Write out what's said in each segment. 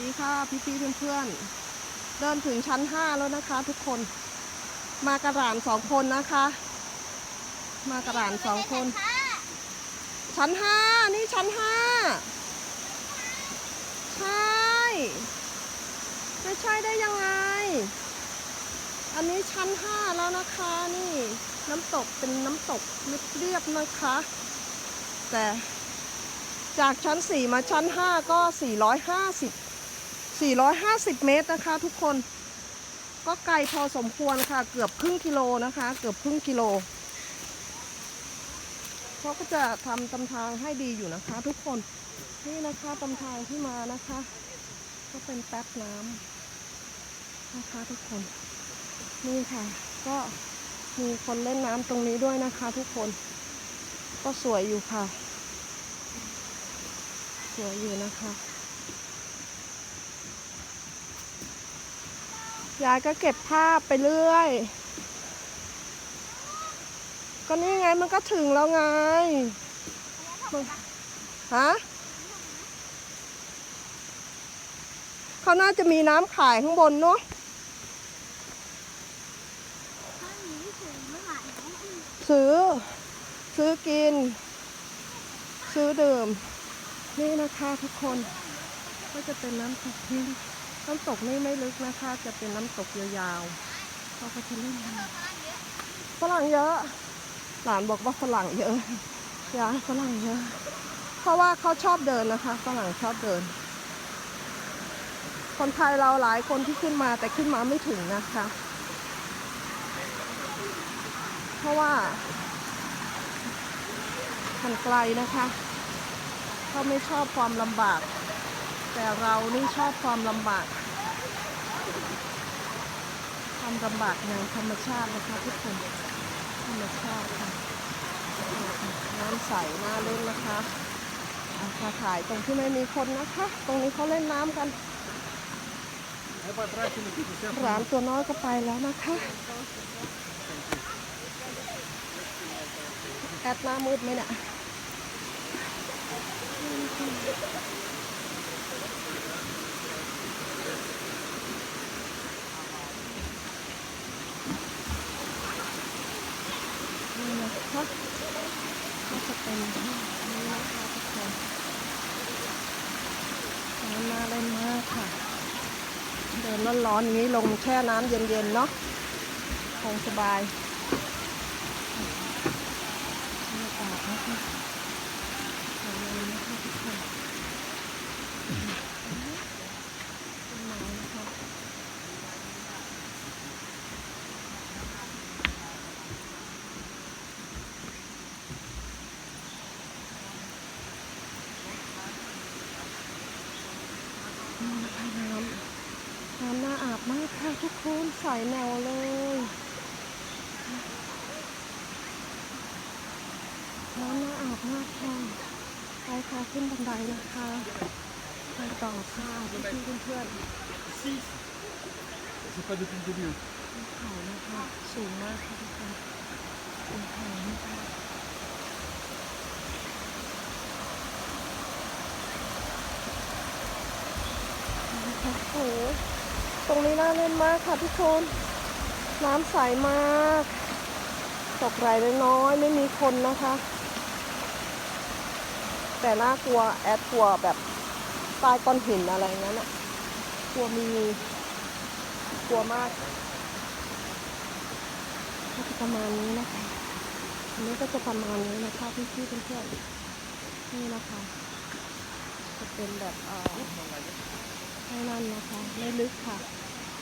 ดีค่ะพี่พี่ๆเพื่อนเดินถึงชั้นห้าแล้วนะคะ ทุกคน มากระหลานสองคนนะคะ มากระหลานสองคน ชั้นห้านี่ชั้นห้าใช่ ไม่ใช่ได้ยังไง อันนี้ชั้นห้าแล้วนะคะนี่ น้ำตกเป็นน้ำตกเรียบๆนะคะ แต่จากชั้น 4 มาชั้น 5 ก็ 450 450 เมตรนะคะทุกคน ก็ไกลพอสมควรค่ะ เกือบครึ่งกิโลนะคะ เกือบครึ่งกิโลเขาก็จะทำตำทางให้ดีอยู่นะคะ ทุกคนนี่นะคะตำทางที่มานะคะ ก็เป็นแป๊บน้ำนะคะทุกคน นี่ค่ะ ก็มีคนเล่นน้ำตรงนี้ด้วยนะคะ ทุกคน ก็สวยอยู่ค่ะ สวยอยู่นะคะ ยายก็เก็บภาพไปเรื่อย ก็นี่ไงมันก็ถึงแล้วไงฮะเขาน่าจะมีน้ำขายข้างบนเนาะซื้อ ซื้อกิน ซื้อดื่ม นี่นะคะทุกคน ก็จะเป็นน้ำตกนี่น้ำตกนี่ไม่ลึกนะคะ จะเป็นน้ำตกยาวๆเขาก็จะเล่นกันฝรั่งเยอะ หลานบอกว่าฝรั่งเยอะยาฝรั่งเยอะ เพราะว่าเขาชอบเดินนะคะฝรั่งชอบเดิน คนไทยเราหลายคนที่ขึ้นมาแต่ขึ้นมาไม่ถึงนะคะ เพราะว่ามันไกลนะคะเขาไม่ชอบความลำบาก แต่เรานี่ชอบความลำบาก ความลำบากอย่างธรรมชาตินะคะทุกคนธรรมชาติค่ะน้ำใสน่าเล่นนะคะอะมาถ่ายตรงที่ไม่มีคนนะคะ ตรงนี้เขาเล่นน้ำกัน ร้านตัวน้อยก็ไปแล้วนะคะแอดหน้ามืดไหมเนี่ย นะคะก็จะเป็นนี่นะคะทุกคนน้ำน่าเล่นมากค่ะ เดินร้อนๆอย่างนี้ลงแช่น้ำเย็นๆเนาะคงสบายบรรยากาศนะคะสวยงามนะคะทุกคนต้นไม้นะคะนี่นะคะน้ำ น้ำน่าอาบมากค่ะ ทุกคนใสแนวเลยน้ำน่าอาบมากค่ะไปค่ะขึ้นบันไดนะคะไปต่อค่ะพี่ๆเพื่อน Ici, c'est pas depuis le début. ๆภูเขานะคะสูงมากค่ะทุกคนภูเขานะคะนะคะโอ้โห ตรงนี้น่าเล่นมากค่ะทุกคน น้ำใสมาก ตกไหลน้อยไม่มีคนนะคะ แต่น่ากลัวแอดกลัวแบบใต้ก้อนหินอะไรงั้นอะกลัวมีกลัวมากก็จะประมาณนี้นะคะอันนี้ก็จะประมาณนี้นะคะพี่ๆเพื่อนๆนี่นะคะ จะเป็นแบบเอ่อ ให้นั่นนะคะ ไม่ลึกค่ะ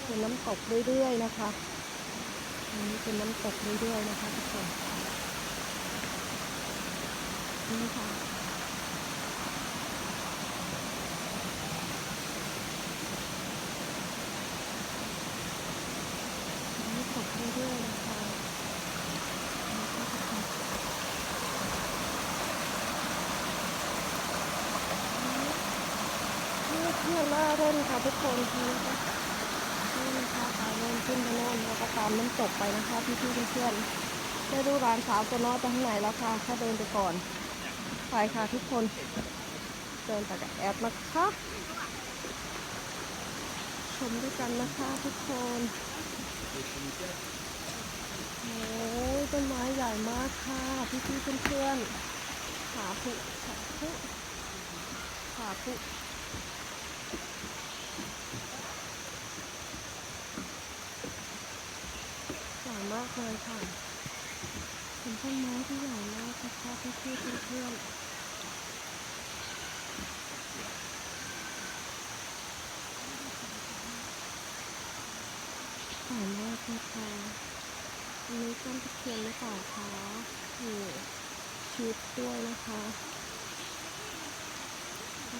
เป็นน้ำตกเรื่อยๆนะคะอันนี้เป็นน้ำตกเรื่อยๆนะคะทุกคนนี่ค่ะ น้ำตกเรื่อยๆนะคะนี่ค่ะทุกคนนี่ เพื่อนล่าเล่นค่ะทุกคนนี่นะคะนี่นะคะพาเล่นขึ้นไปโน่นแล้วก็ตามน้ำตกไปนะคะพี่ๆเพื่อนได้ดูร้านสาวตัวน้อยไปข้างในแล้วค่ะแค่เดินไปก่อนไปค่ะทุกคนเดินไปกับแอปนะคะชมด้วยกันนะคะทุกคนโอ้ยต้นไม้ใหญ่มากค่ะพี่พี่เพื่อนๆขาผุขาผุขาผุใหญ่มากเลยค่ะเป็นต้นไม้ที่ใหญ่มากนะคะพี่พี่ๆเพื่อนๆใหญ่มากนะคะอันนี้ต้นตะเคียนหรือเปล่าคะนี่ชีดด้วยนะคะ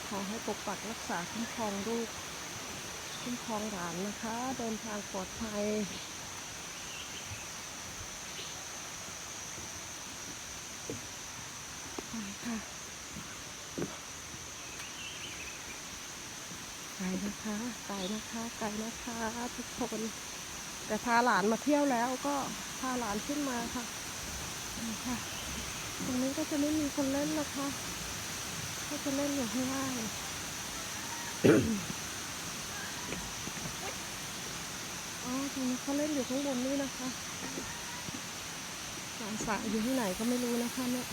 ขอให้ปกปักรักษาคุ้มครองลูกคุ้มครองหลานนะคะ เดินทางปลอดภัยไปค่ะ ไกลนะคะไกลนะคะไกลนะคะทุกคน แต่พาหลานมาเที่ยวแล้วก็พาหลานขึ้นมาค่ะนี่ค่ะ ตรงนี้ก็จะไม่มีคนเล่นนะคะก็จะเล่นอยู่ข้างล่างอ๋อตรงนี้เขาเล่นอยู่ข้างบนนี่นะคะหลานสาวอยู่ที่ไหนก็ไม่รู้นะคะเนี่ย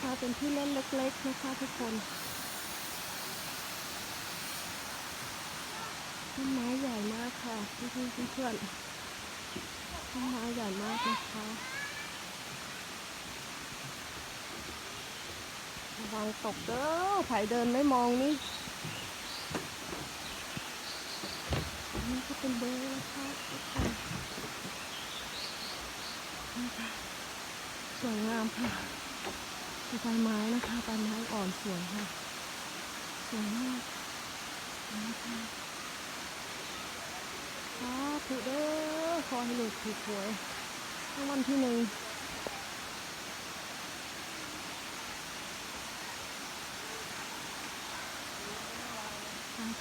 นะคะ เป็นที่เล่นเล็ก ๆ นะคะทุกคนต้นไม้ใหญ่มากค่ะพี่ๆเพื่อนต้นไม้ใหญ่มากนะคะระวังตกเด้อไผเดินไม่มองนี่นี่ก็เป็นเบอร์นะคะนี่ค่ะสวยงามค่ะ ดูใบไม้นะคะใบไม้อ่อนสวยค่ะ สวยมากนะคะสาธุเด้อขอให้ลูกถูกหวยรางวัลที่หนึ่ง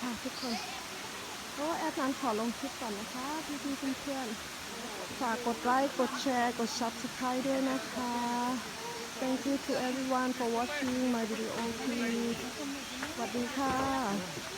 ค่ะทุกคนโอ้แอดนั้นขอลงคลิปก่อนนะคะพี่พี่ๆเพื่อนๆฝากกดไลค์ กดแชร์ กด subscribe ด้วยนะคะ Thank you to everyone for watching my video please สวัสดีค่ะ